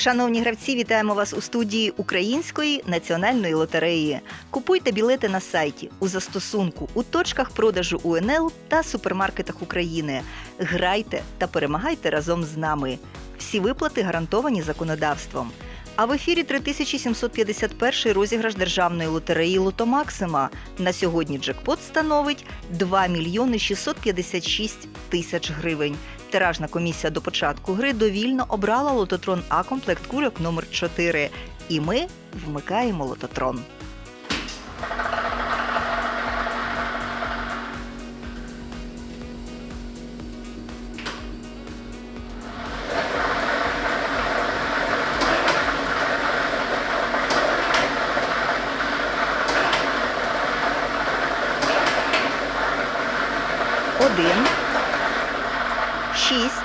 Шановні гравці, вітаємо вас у студії Української національної лотереї. Купуйте білети на сайті, у застосунку, у точках продажу УНЛ та супермаркетах України. Грайте та перемагайте разом з нами. Всі виплати гарантовані законодавством. А в ефірі 3751 розіграш державної лотереї Лото Максима. На сьогодні джекпот становить 2 мільйони 656 тисяч гривень. Тиражна комісія до початку гри довільно обрала лототрон А комплект кульок номер 4 І ми вмикаємо лототрон. Один, шість,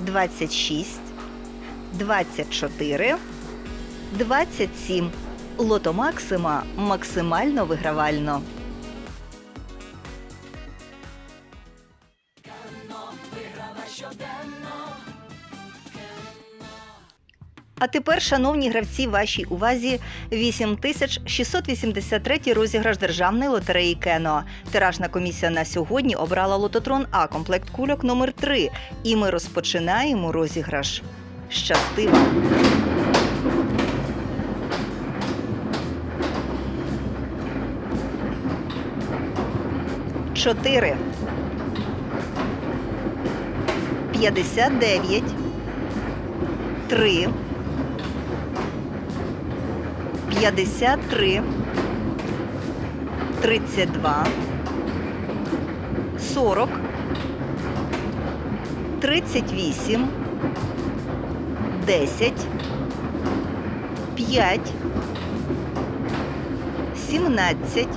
двадцять шість, двадцять чотири, двадцять сім. Лото Максима максимально вигравально. А тепер, шановні гравці, вашій увазі 8683 розіграш державної лотереї Кено. Тиражна комісія на сьогодні обрала лототрон А комплект кульок номер 3 І ми розпочинаємо розіграш. Щастиво! Чотири. П'ятдесят дев'ять. Три. 53, 32, 40, 38, 10, 5, 17,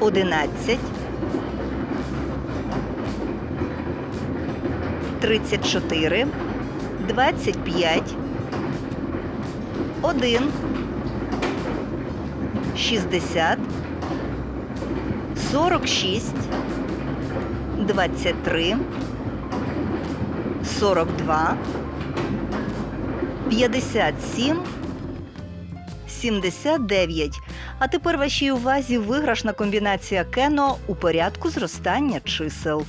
11, 34, 25, один, шістдесят, сорок шість, двадцять три, сорок два, п'ятдесят сім, сімдесят дев'ять. А тепер вашій увазі виграшна комбінація кено у порядку зростання чисел.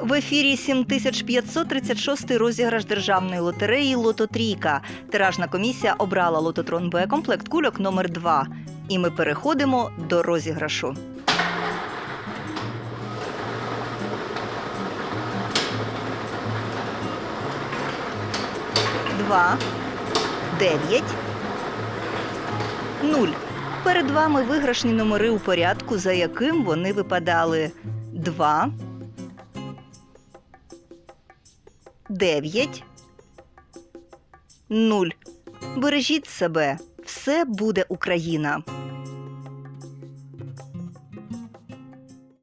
В ефірі 7536 розіграш державної лотереї Лототрійка. Тиражна комісія обрала лототрон Б комплект кульок номер 2 І ми переходимо до розіграшу. Два, дев'ять, нуль. Перед вами виграшні номери у порядку, за яким вони випадали. Два, 9 0. Бережіть себе. Все буде Україна.